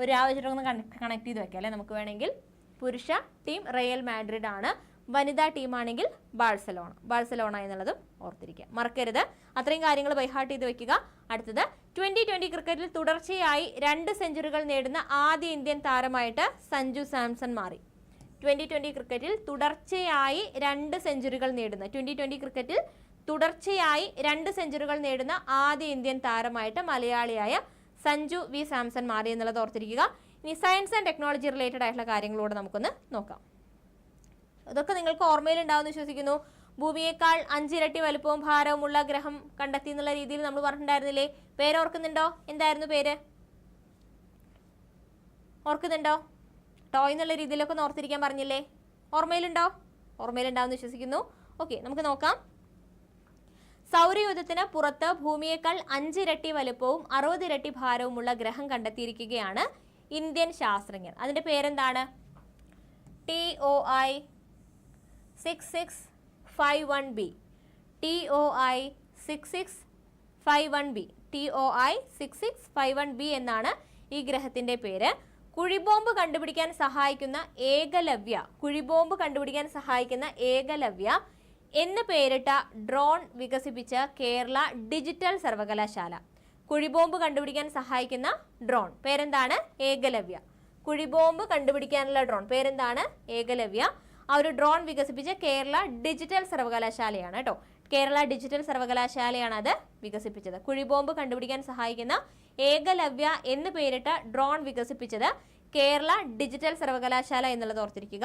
ഒരു ആവശ്യം കണക്ട് ചെയ്ത് വെക്കാം അല്ലെ? നമുക്ക് വേണമെങ്കിൽ പുരുഷ ടീം റയൽ മാഡ്രിഡ് ആണ് വനിതാ ടീമാണെങ്കിൽ ബാഴ്സലോണ ബാഴ്സലോണ എന്നുള്ളതും ഓർത്തിരിക്കുക. മറക്കരുത്. അത്രയും കാര്യങ്ങൾ ബൈഹാർട്ട് ചെയ്ത് വെക്കുക. അടുത്തത് ട്വന്റി ട്വന്റി ക്രിക്കറ്റിൽ തുടർച്ചയായി രണ്ട് സെഞ്ചുറികൾ നേടുന്ന ആദ്യ ഇന്ത്യൻ താരമായിട്ട് സഞ്ജു സാംസൺ മാറി. ട്വന്റി ട്വന്റി ക്രിക്കറ്റിൽ തുടർച്ചയായി രണ്ട് സെഞ്ചുറികൾ നേടുന്ന ട്വന്റി ട്വന്റി ക്രിക്കറ്റിൽ തുടർച്ചയായി രണ്ട് സെഞ്ചുറികൾ നേടുന്ന ആദ്യ ഇന്ത്യൻ താരമായിട്ട് മലയാളിയായ സഞ്ജു വി സാംസൺ മാറി എന്നുള്ളത് ഓർത്തിരിക്കുക. ഇനി സയൻസ് ആൻഡ് ടെക്നോളജി റിലേറ്റഡ് ആയിട്ടുള്ള കാര്യങ്ങളോട് നമുക്കൊന്ന് നോക്കാം. ഇതൊക്കെ നിങ്ങൾക്ക് ഓർമ്മയിലുണ്ടാവും വിശ്വസിക്കുന്നു. ഭൂമിയേക്കാൾ അഞ്ചിരട്ടി വലുപ്പവും ഭാരവുമുള്ള ഗ്രഹം കണ്ടെത്തി എന്നുള്ള രീതിയിൽ നമ്മൾ പറഞ്ഞിട്ടുണ്ടായിരുന്നില്ലേ? പേര് ഓർക്കുന്നുണ്ടോ? എന്തായിരുന്നു പേര്? ഓർക്കുന്നുണ്ടോ? ടോയ് എന്നുള്ള രീതിയിലൊക്കെ ഓർത്തിരിക്കാൻ പറഞ്ഞില്ലേ? ഓർമ്മയിലുണ്ടോ? ഓർമ്മയിലുണ്ടാവും വിശ്വസിക്കുന്നു. ഓക്കെ നമുക്ക് നോക്കാം. സൗരയൂഥത്തിന് പുറത്ത് ഭൂമിയേക്കാൾ അഞ്ചിരട്ടി വലുപ്പവും അറുപതിരട്ടി ഭാരവുമുള്ള ഗ്രഹം കണ്ടെത്തിയിരിക്കുകയാണ് ഇന്ത്യൻ ശാസ്ത്രജ്ഞർ. അതിന്റെ പേരെന്താണ്? T O I six six five one B T O I six six five one B T O I six six five one B എന്നാണ് ഈ ഗ്രഹത്തിന്റെ പേര്. കുഴിബോംബ് കണ്ടുപിടിക്കാൻ സഹായിക്കുന്ന ഏകലവ്യ കുഴിബോംബ് കണ്ടുപിടിക്കാൻ സഹായിക്കുന്ന ഏകലവ്യ എന്ന് പേരിട്ട ഡ്രോൺ വികസിപ്പിച്ച കേരള ഡിജിറ്റൽ സർവകലാശാല. കുഴിബോംബ് കണ്ടുപിടിക്കാൻ സഹായിക്കുന്ന ഡ്രോൺ പേരെന്താണ്? ഏകലവ്യ. കുഴിബോംബ് കണ്ടുപിടിക്കാനുള്ള ഡ്രോൺ പേരെന്താണ്? ഏകലവ്യ. ആ ഒരു ഡ്രോൺ വികസിപ്പിച്ച കേരള ഡിജിറ്റൽ സർവകലാശാലയാണ് കേട്ടോ. കേരള ഡിജിറ്റൽ സർവകലാശാലയാണ് അത് വികസിപ്പിച്ചത്. കുഴിബോംബ് കണ്ടുപിടിക്കാൻ സഹായിക്കുന്ന ഏകലവ്യ എന്ന് പേരിട്ട ഡ്രോൺ വികസിപ്പിച്ചത് കേരള ഡിജിറ്റൽ സർവകലാശാല എന്നുള്ളത് ഓർത്തിരിക്കുക.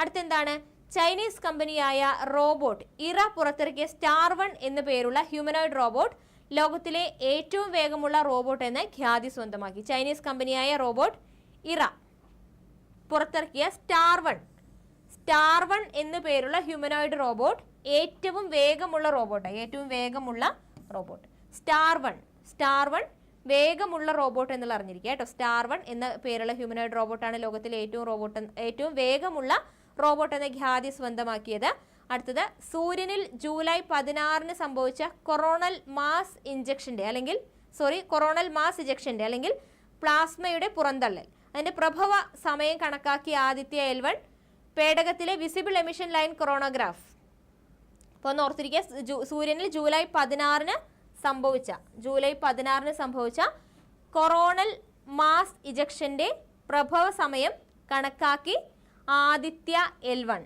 അടുത്തെന്താണ്? ചൈനീസ് കമ്പനിയായ റോബോട്ട് ഇറ പുറത്തിറക്കിയ സ്റ്റാർ വൺ എന്ന് പേരുള്ള ഹ്യൂമനോയിഡ് റോബോട്ട് ലോകത്തിലെ ഏറ്റവും വേഗമുള്ള റോബോട്ട് എന്ന് ഖ്യാതി സ്വന്തമാക്കി. ചൈനീസ് കമ്പനിയായ റോബോട്ട് ഇറ പുറത്തിറക്കിയ സ്റ്റാർ വൺ സ്റ്റാർ വൺ എന്നു പേരുള്ള ഹ്യൂമനോയിഡ് റോബോട്ട് ഏറ്റവും വേഗമുള്ള റോബോട്ട് ഏറ്റവും വേഗമുള്ള robot star one star one വേഗമുള്ള robot എന്നുള്ള അറിഞ്ഞിരിക്കുക കേട്ടോ. സ്റ്റാർ വൺ എന്ന പേരുള്ള ഹ്യൂമനോയിഡ് റോബോട്ടാണ് ലോകത്തിലെ ഏറ്റവും റോബോട്ട് ഏറ്റവും വേഗമുള്ള റോബോട്ട് എന്ന ഖ്യാതി സ്വന്തമാക്കിയത്. അടുത്തത് സൂര്യനിൽ ജൂലൈ പതിനാറിന് സംഭവിച്ച കൊറോണൽ മാസ് ഇഞ്ചക്ഷന്റെ അല്ലെങ്കിൽ സോറി കൊറോണൽ മാസ് ഇഞ്ചക്ഷന്റെ അല്ലെങ്കിൽ പ്ലാസ്മയുടെ പുറന്തള്ളൽ. അതിന്റെ പ്രഭവ സമയം കണക്കാക്കിയ ആദിത്യ എൽ വൺ പേടകത്തിലെ വിസിബിൾ എമിഷൻ ലൈൻ കൊറോണോഗ്രാഫ് അപ്പോൾ ഓർത്തിരിക്കുക സൂര്യനിൽ ജൂലൈ പതിനാറിന് സംഭവിച്ച ജൂലൈ പതിനാറിന് സംഭവിച്ച കൊറോണൽ മാസ് ഇജക്ഷന്റെ പ്രഭവ സമയം കണക്കാക്കി ആദിത്യ എൽ വൺ.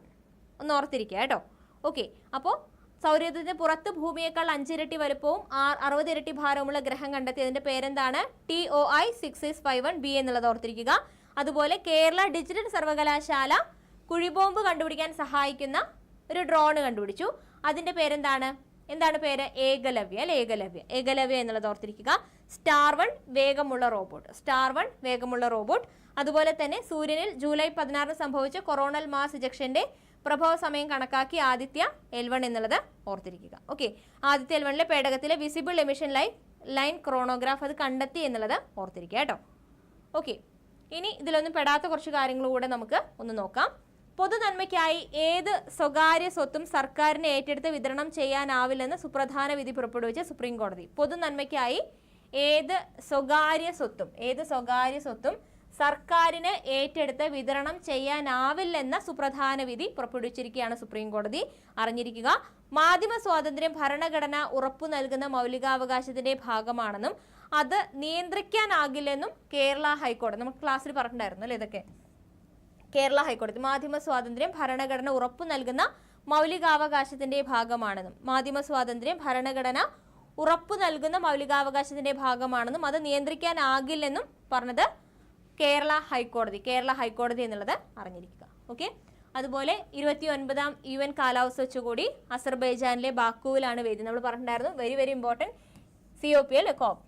ഒന്ന് ഓർത്തിരിക്കുക കേട്ടോ. ഓക്കെ അപ്പോൾ സൗരയൂഥത്തിന് പുറത്ത് ഭൂമിയേക്കാൾ അഞ്ചിരട്ടി വലുപ്പവും അറുപത് ഇരട്ടി ഭാരവുമുള്ള ഗ്രഹം കണ്ടെത്തിയതിന്റെ പേരെന്താണ്? T O I six six five one B എന്നുള്ളത് ഓർത്തിരിക്കുക. അതുപോലെ കേരള ഡിജിറ്റൽ സർവകലാശാല കുഴിബോംബ് കണ്ടുപിടിക്കാൻ സഹായിക്കുന്ന ഒരു ഡ്രോൺ കണ്ടുപിടിച്ചു. അതിന്റെ പേരെന്താണ്? എന്താണ് പേര്? ഏകലവ്യ അല്ലെ? ഏകലവ്യ. ഏകലവ്യ എന്നുള്ളത് ഓർത്തിരിക്കുക. സ്റ്റാർ വൺ വേഗമുള്ള റോബോട്ട്. സ്റ്റാർ വൺ വേഗമുള്ള റോബോട്ട്. അതുപോലെ തന്നെ സൂര്യനിൽ ജൂലൈ പതിനാറിന് സംഭവിച്ച കൊറോണൽ മാസ് ഇജക്ഷന്റെ പ്രഭവ സമയം കണക്കാക്കി ആദിത്യ എൽ വൺ എന്നുള്ളത് ഓർത്തിരിക്കുക. ഓക്കെ. ആദിത്യ എൽ വണിലെ പേടകത്തിലെ visible emission line line coronagraph അത് കണ്ടെത്തി എന്നുള്ളത് ഓർത്തിരിക്കുക കേട്ടോ. ഓക്കെ. ഇനി ഇതിലൊന്നും പെടാത്ത കുറച്ച് കാര്യങ്ങളും കൂടെ നമുക്ക് ഒന്ന് നോക്കാം. പൊതുനന്മയ്ക്കായി ഏത് സ്വകാര്യ സ്വത്തും സർക്കാരിന് ഏറ്റെടുത്ത് വിതരണം ചെയ്യാനാവില്ലെന്ന് സുപ്രധാന വിധി പുറപ്പെടുവിച്ച സുപ്രീം കോടതി പൊതുനന്മയ്ക്കായി ഏത് സ്വകാര്യ സ്വത്തും ഏത് സ്വകാര്യ സ്വത്തും സർക്കാരിന് ഏറ്റെടുത്ത് വിതരണം ചെയ്യാനാവില്ലെന്ന സുപ്രധാന വിധി പുറപ്പെടുവിച്ചിരിക്കുകയാണ് സുപ്രീം കോടതി അറിഞ്ഞിരിക്കുക മാധ്യമ സ്വാതന്ത്ര്യം ഭരണഘടന ഉറപ്പു നൽകുന്ന മൗലികാവകാശത്തിന്റെ ഭാഗമാണെന്നും അത് നിയന്ത്രിക്കാനാകില്ലെന്നും കേരള ഹൈക്കോടതി നമുക്ക് ക്ലാസ്സിൽ പറഞ്ഞിട്ടുണ്ടായിരുന്നു അല്ലേ ഇതൊക്കെ? കേരള ഹൈക്കോടതി മാധ്യമ സ്വാതന്ത്ര്യം ഭരണഘടന ഉറപ്പു നൽകുന്ന മൗലികാവകാശത്തിന്റെ ഭാഗമാണെന്നും മാധ്യമ സ്വാതന്ത്ര്യം ഭരണഘടന ഉറപ്പു നൽകുന്ന മൗലികാവകാശത്തിന്റെ ഭാഗമാണെന്നും അത് നിയന്ത്രിക്കാനാകില്ലെന്നും പറഞ്ഞത് കേരള ഹൈക്കോടതി കേരള ഹൈക്കോടതി എന്നുള്ളത് അറിഞ്ഞിരിക്കുക. ഓക്കെ? അതുപോലെ ഇരുപത്തി ഒൻപതാം യു എൻ കാലാവസ്ഥ വെച്ചുകൂടി അസർബൈജാനിലെ ബാക്കുവിലാണ് വേദി നമ്മൾ പറഞ്ഞിട്ടുണ്ടായിരുന്നു very very important C O P L COP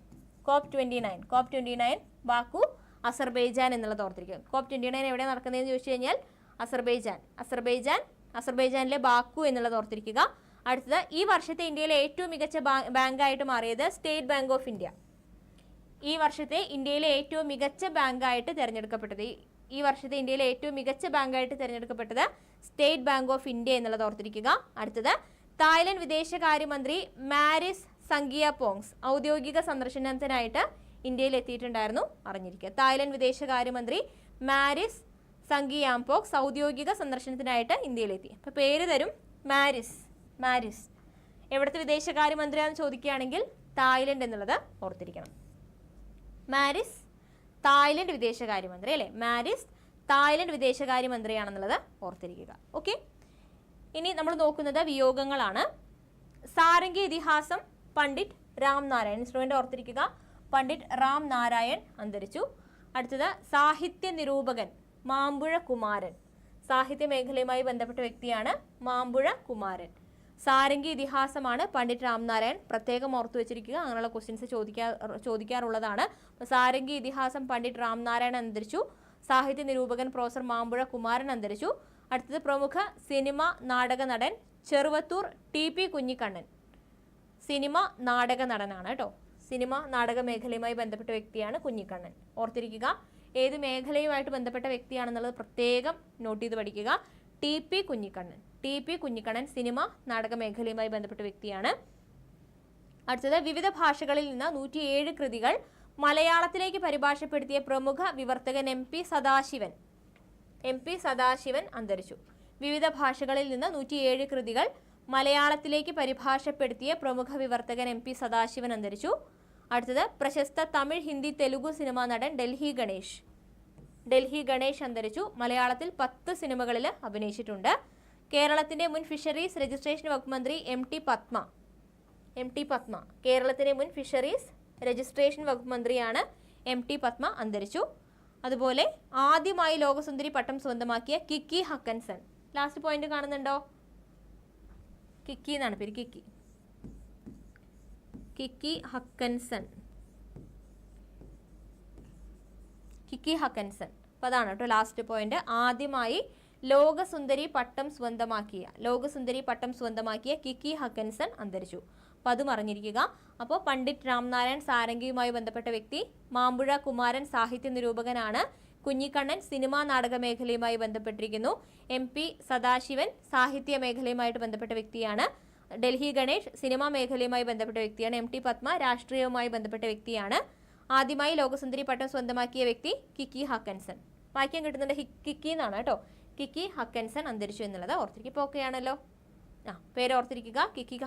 COP twenty nine COP twenty nine Baku Azerbaijan എന്നുള്ളത് ഓർത്തിരിക്കുക. കോപ്പ് ട്വന്റി നയൻ എവിടെ നടക്കുന്നതെന്ന് ചോദിച്ചു കഴിഞ്ഞാൽ അസർബൈജാൻ. അസർബൈജാൻ അസർബൈജാനിലെ ബാക്കു എന്നുള്ളത് ഓർത്തിരിക്കുക. അടുത്തത് ഈ വർഷത്തെ ഇന്ത്യയിലെ ഏറ്റവും മികച്ച ബാങ്കായിട്ട് മാറിയത് സ്റ്റേറ്റ് ബാങ്ക് ഓഫ് ഇന്ത്യ ഈ വർഷത്തെ ഇന്ത്യയിലെ ഏറ്റവും മികച്ച ബാങ്കായിട്ട് തിരഞ്ഞെടുക്കപ്പെട്ടത് ഈ വർഷത്തെ ഇന്ത്യയിലെ ഏറ്റവും മികച്ച ബാങ്കായിട്ട് തിരഞ്ഞെടുക്കപ്പെട്ടത് സ്റ്റേറ്റ് ബാങ്ക് ഓഫ് ഇന്ത്യ എന്നുള്ളത് ഓർത്തിരിക്കുക. അടുത്തത് തായ്ലൻഡ് വിദേശകാര്യമന്ത്രി മാരിസ് സംഗിയ പോങ്സ് ഔദ്യോഗിക സന്ദർശനത്തിനായിട്ട് ഇന്ത്യയിൽ എത്തിയിട്ടുണ്ടായിരുന്നു അറിഞ്ഞിരിക്കുക. തായ്ലൻഡ് വിദേശകാര്യമന്ത്രി മാരിസ് സംഗിയാംപോക്സ് ഔദ്യോഗിക സന്ദർശനത്തിനായിട്ട് ഇന്ത്യയിലെത്തി. അപ്പോൾ പേര് തരും മാരിസ്. മാരിസ്. എവിടുത്തെ വിദേശകാര്യമന്ത്രിയാണെന്ന് ചോദിക്കുകയാണെങ്കിൽ തായ്ലൻഡ് എന്നുള്ളത് ഓർത്തിരിക്കണം. മാരിസ് തായ്ലൻഡ് വിദേശകാര്യമന്ത്രി അല്ലേ? മാരിസ് തായ്ലൻഡ് വിദേശകാര്യമന്ത്രിയാണെന്നുള്ളത് ഓർത്തിരിക്കുക. ഓക്കെ? ഇനി നമ്മൾ നോക്കുന്നത് വിയോഗങ്ങളാണ്. സാരംഗി ഇതിഹാസം പണ്ഡിറ്റ് രാംനാരായൺ നാരായൺ ഓർത്തിരിക്കുക. പണ്ഡിറ്റ് റാം നാരായൺ അന്തരിച്ചു. അടുത്തത് സാഹിത്യ നിരൂപകൻ മാമ്പുഴ കുമാരൻ. സാഹിത്യ മേഖലയുമായി ബന്ധപ്പെട്ട വ്യക്തിയാണ് മാമ്പുഴ കുമാരൻ. സാരംഗി ഇതിഹാസമാണ് പണ്ഡിറ്റ് രാംനാരായൺ പ്രത്യേകം ഓർത്തു വെച്ചിരിക്കുക. അങ്ങനെയുള്ള ക്വസ്റ്റ്യൻസ് ചോദിക്കാ ചോദിക്കാറുള്ളതാണ്. സാരംഗി ഇതിഹാസം പണ്ഡിറ്റ് രാംനാരായൺ അന്തരിച്ചു. സാഹിത്യ നിരൂപകൻ പ്രൊഫസർ മാമ്പുഴ കുമാരൻ അന്തരിച്ചു. അടുത്തത് പ്രമുഖ സിനിമ നാടക നടൻ Cheruvathur T P Kunhikannan. Cinema നാടക നടനാണ് കേട്ടോ. സിനിമ നാടക മേഖലയുമായി ബന്ധപ്പെട്ട വ്യക്തിയാണ് കുഞ്ഞിക്കണ്ണൻ. ഓർത്തിരിക്കുക ഏത് മേഖലയുമായിട്ട് ബന്ധപ്പെട്ട വ്യക്തിയാണെന്നുള്ളത് പ്രത്യേകം നോട്ട് ചെയ്ത് പഠിക്കുക. T P Kunhikannan. T P Kunhikannan cinema നാടക മേഖലയുമായി ബന്ധപ്പെട്ട വ്യക്തിയാണ്. അടുത്തത് വിവിധ ഭാഷകളിൽ നിന്ന് നൂറ്റിയേഴ് കൃതികൾ മലയാളത്തിലേക്ക് പരിഭാഷപ്പെടുത്തിയ പ്രമുഖ വിവർത്തകൻ M P Sadasivan. M P Sadasivan അന്തരിച്ചു. വിവിധ ഭാഷകളിൽ നിന്ന് നൂറ്റിയേഴ് കൃതികൾ മലയാളത്തിലേക്ക് പരിഭാഷപ്പെടുത്തിയ പ്രമുഖ വിവർത്തകൻ എം പി സദാശിവൻ അന്തരിച്ചു. അടുത്തത് പ്രശസ്ത തമിഴ് ഹിന്ദി തെലുഗു സിനിമാ നടൻ ഡൽഹി ഗണേഷ്. ഡൽഹി ഗണേഷ് അന്തരിച്ചു. മലയാളത്തിൽ പത്ത് സിനിമകളിൽ അഭിനയിച്ചിട്ടുണ്ട്. കേരളത്തിന്റെ മുൻ ഫിഷറീസ് രജിസ്ട്രേഷൻ വകുപ്പ് മന്ത്രി M T Padma. M T Padma കേരളത്തിന്റെ മുൻ ഫിഷറീസ് രജിസ്ട്രേഷൻ വകുപ്പ് മന്ത്രിയാണ് എം ടി പത്മ അന്തരിച്ചു. അതുപോലെ ആദ്യമായി ലോകസുന്ദരി പട്ടം സ്വന്തമാക്കിയ കിക്കി ഹക്കൻസൺ. ലാസ്റ്റ് പോയിന്റ് കാണുന്നുണ്ടോ? കിക്കി എന്നാണ് പേര് കിക്കി. കിക്കി ഹക്കൻസൺ. കിക്കി ഹക്കൻസൺ. അപ്പോൾ അതാണ് കേട്ടോ ലാസ്റ്റ് പോയിന്റ് ആദ്യമായി ലോകസുന്ദരി പട്ടം സ്വന്തമാക്കിയ ലോകസുന്ദരി പട്ടം സ്വന്തമാക്കിയ കിക്കി ഹക്കൻസൺ അന്തരിച്ചു. അപ്പോൾ അതും അറിഞ്ഞിരിക്കുക. അപ്പോൾ പണ്ഡിറ്റ് രാംനാരായൺ സാരംഗിയുമായി ബന്ധപ്പെട്ട വ്യക്തി മാമ്പുഴ കുമാരൻ സാഹിത്യ നിരൂപകനാണ് കുഞ്ഞിക്കണ്ണൻ സിനിമാ നാടക മേഖലയുമായി ബന്ധപ്പെട്ടിരിക്കുന്നു. എം പി സദാശിവൻ സാഹിത്യ മേഖലയുമായിട്ട് ബന്ധപ്പെട്ട വ്യക്തിയാണ്. ഡൽഹി ഗണേഷ് സിനിമാ മേഖലയുമായി ബന്ധപ്പെട്ട വ്യക്തിയാണ്. എം ടി പത്മ രാഷ്ട്രീയവുമായി ബന്ധപ്പെട്ട വ്യക്തിയാണ്. ആദ്യമായി ലോകസുന്ദരി പട്ടം സ്വന്തമാക്കിയ വ്യക്തി കിക്കി ഹക്കൻസൺ. വായിക്കാൻ കിട്ടുന്നുണ്ട് കിക്കി എന്നാണ് കേട്ടോ. കിക്കി ഹക്കൻസൺ അന്തരിച്ചു എന്നുള്ളത് ഓർത്തിരിക്കും. ഇപ്പോൾ ഓക്കെ ആണല്ലോ. ആ പേര് ഓർത്തിരിക്കുക കിക്കി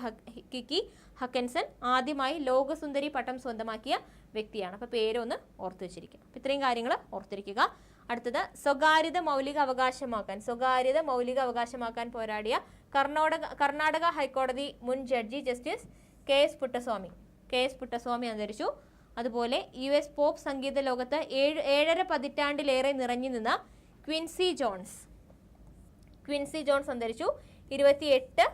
കിക്കി ഹക്കൻസൺ ആദ്യമായി ലോകസുന്ദരി പട്ടം സ്വന്തമാക്കിയ വ്യക്തിയാണ്. അപ്പോൾ പേരൊന്ന് ഓർത്തു വെച്ചിരിക്കുക. അപ്പോൾ ഇത്രയും കാര്യങ്ങൾ ഓർത്തിരിക്കുക. അടുത്തത് സ്വകാര്യത മൗലിക അവകാശമാക്കാൻ. സ്വകാര്യത മൗലിക അവകാശമാക്കാൻ പോരാടിയ കർണാടക കർണാടക ഹൈക്കോടതി മുൻ judge justice K S Puttaswamy. K S Puttaswamy അന്തരിച്ചു. അതുപോലെ യു എസ് പോപ്പ് സംഗീത ലോകത്ത് ഏഴ് ഏഴര പതിറ്റാണ്ടിലേറെ നിറഞ്ഞു നിന്ന ക്വിൻസി ജോൺസ്. ക്വിൻസി ജോൺസ് അന്തരിച്ചു. ഇരുപത്തിയെട്ട്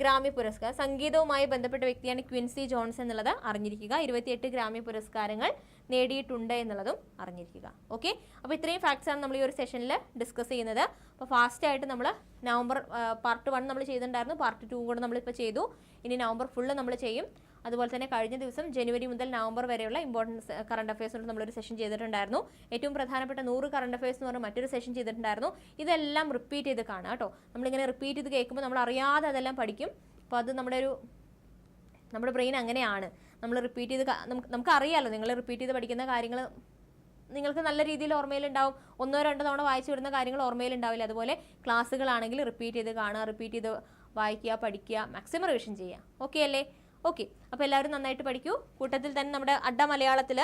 ഗ്രാമി പുരസ്കാരം സംഗീതവുമായി ബന്ധപ്പെട്ട വ്യക്തിയാണ് ക്വിൻസി ജോൺസ് എന്നുള്ളത് അറിഞ്ഞിരിക്കുക. ഇരുപത്തിയെട്ട് ഗ്രാമി പുരസ്കാരങ്ങൾ നേടിയിട്ടുണ്ട് എന്നുള്ളതും അറിഞ്ഞിരിക്കുക. ഓക്കെ അപ്പോൾ ഇത്രയും ഫാക്ട്സ് ആണ് നമ്മൾ ഈ ഒരു സെഷനിൽ ഡിസ്കസ് ചെയ്യുന്നത്. അപ്പോൾ ഫാസ്റ്റായിട്ട് നമ്മൾ നവംബർ പാർട്ട് വൺ നമ്മൾ ചെയ്തിട്ടുണ്ടായിരുന്നു. പാർട്ട് ടു കൂടെ നമ്മളിപ്പോൾ ചെയ്തു. ഇനി നവംബർ ഫുള്ള് നമ്മൾ ചെയ്യും. അതുപോലെ തന്നെ കഴിഞ്ഞ ദിവസം ജനുവരി മുതൽ നവംബർ വരെയുള്ള ഇമ്പോർട്ടൻസ് കറണ്ട് അഫയേഴ്സ് നമ്മളൊരു സെഷൻ ചെയ്തിട്ടുണ്ടായിരുന്നു. ഏറ്റവും പ്രധാനപ്പെട്ട നൂറ് കറണ്ട് അഫയേഴ്സ് എന്ന് പറഞ്ഞ മറ്റൊരു സെഷൻ ചെയ്തിട്ടുണ്ടായിരുന്നു. ഇതെല്ലാം റിപ്പീറ്റ് ചെയ്ത് കാണാം കേട്ടോ. നമ്മളിങ്ങനെ റിപ്പീറ്റ് ചെയ്ത് കേൾക്കുമ്പോൾ നമ്മൾ അറിയാതെ അതെല്ലാം പഠിക്കും. അപ്പോൾ അത് നമ്മുടെ ഒരു നമ്മുടെ ബ്രെയിൻ അങ്ങനെയാണ്. നമ്മൾ റിപ്പീറ്റ് ചെയ്ത് നമുക്ക് നമുക്ക് അറിയാമല്ലോ നിങ്ങൾ റിപ്പീറ്റ് ചെയ്ത് പഠിക്കുന്ന കാര്യങ്ങൾ നിങ്ങൾക്ക് നല്ല രീതിയിൽ ഓർമ്മയിലുണ്ടാവും ഒന്നോ രണ്ടോ തവണ വായിച്ചു വിടുന്ന കാര്യങ്ങൾ ഓർമ്മയിലുണ്ടാവില്ല അതുപോലെ ക്ലാസ്സുകളാണെങ്കിൽ റിപ്പീറ്റ് ചെയ്ത് കാണുക റിപ്പീറ്റ് ചെയ്ത് വായിക്കുക പഠിക്കുക മാക്സിമം റിവിഷൻ ചെയ്യുക. ഓക്കെ അല്ലേ? ഓക്കെ അപ്പോൾ എല്ലാവരും നന്നായിട്ട് പഠിക്കൂ. കൂട്ടത്തിൽ തന്നെ നമ്മുടെ അഡ്ഡ മലയാളത്തിൽ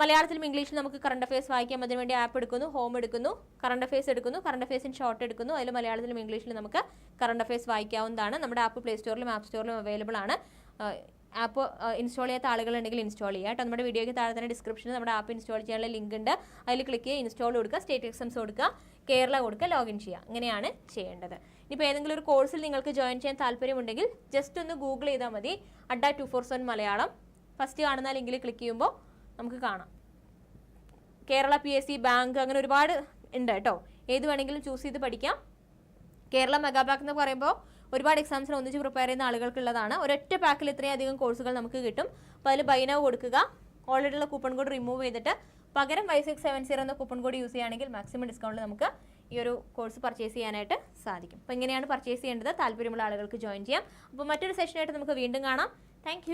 മലയാളത്തിലും ഇംഗ്ലീഷിലും നമുക്ക് കറണ്ട് അഫയേഴ്സ് വായിക്കാം. അതിനുവേണ്ടി ആപ്പ് എടുക്കുന്നു ഹോം എടുക്കുന്നു കറണ്ട് അഫയേഴ്സ് എടുക്കുന്നു കറണ്ട് അഫയേഴ്സിന് ഷോർട്ട് എടുക്കുന്നു. അതിൽ മലയാളത്തിലും ഇംഗ്ലീഷിലും നമുക്ക് കറണ്ട് അഫയേഴ്സ് വായിക്കാവുന്നതാണ്. നമ്മുടെ ആപ്പ് പ്ലേ സ്റ്റോറിലും ആപ്പ് സ്റ്റോറിലും അവൈലബിൾ ആണ്. ആപ്പ് ഇൻസ്റ്റാൾ ചെയ്യാത്ത ആളുകളുണ്ടെങ്കിൽ ഇൻസ്റ്റാൾ ചെയ്യുക കേട്ടോ. നമ്മുടെ വീഡിയോയ്ക്ക് താഴെ തന്നെ ഡിസ്ക്രിപ്ഷനിൽ നമ്മുടെ ആപ്പ് ഇൻസ്റ്റാൾ ചെയ്യാനുള്ള ലിങ്ക് ഉണ്ട്. അതിൽ ക്ലിക്ക് ചെയ്യുക ഇൻസ്റ്റാൾ കൊടുക്കുക സ്റ്റേറ്റ് എക്സാംസ് കൊടുക്കുക കേരള കൊടുക്കുക ലോഗിൻ ചെയ്യുക. ഇങ്ങനെയാണ് ചെയ്യേണ്ടത്. ഇനിയിപ്പോൾ ഏതെങ്കിലും ഒരു കോഴ്സിൽ നിങ്ങൾക്ക് ജോയിൻ ചെയ്യാൻ താല്പര്യമുണ്ടെങ്കിൽ ജസ്റ്റ് ഒന്ന് ഗൂഗിൾ ചെയ്താൽ മതി. Adda two four seven Malayalam. First കാണുന്ന ലിങ്കിൽ ക്ലിക്ക് ചെയ്യുമ്പോൾ നമുക്ക് കാണാം. Kerala P S C bank അങ്ങനെ ഒരുപാട് ഉണ്ട് കേട്ടോ. ഏത് വേണമെങ്കിലും ചൂസ് ചെയ്ത് പഠിക്കാം. കേരള മെഗാ പാക്ക് എന്ന് പറയുമ്പോൾ ഒരുപാട് എക്സാംസിന് ഒന്നിച്ച് പ്രിപ്പയർ ചെയ്യുന്ന ആളുകൾക്കുള്ളതാണ് ഒരൊറ്റ പാക്കിൽ ഇത്രയും അധികം കോഴ്സുകൾ നമുക്ക് കിട്ടും. അപ്പോൾ അതിൽ ബൈനവ് കൊടുക്കുക. ഓൾറെഡി ഉള്ള കൂപ്പൺ കോഡ് റിമൂവ് ചെയ്തിട്ട് പകരം വൈ സിക്സ് സെവൻ സീറോ എന്ന കൂപ്പൺ കോഡ് യൂസ് ചെയ്യുകയാണെങ്കിൽ മാക്സിമം ഡിസ്കൗണ്ടിൽ നമുക്ക് ഈ ഒരു കോഴ്സ് പർച്ചേസ് ചെയ്യാനായിട്ട് സാധിക്കും. അപ്പോൾ ഇങ്ങനെയാണ് പർച്ചേസ് ചെയ്യേണ്ടത്. താല്പര്യമുള്ള ആളുകൾക്ക് ജോയിൻ ചെയ്യാം. അപ്പോൾ മറ്റൊരു സെഷനായിട്ട് നമുക്ക് വീണ്ടും കാണാം. താങ്ക്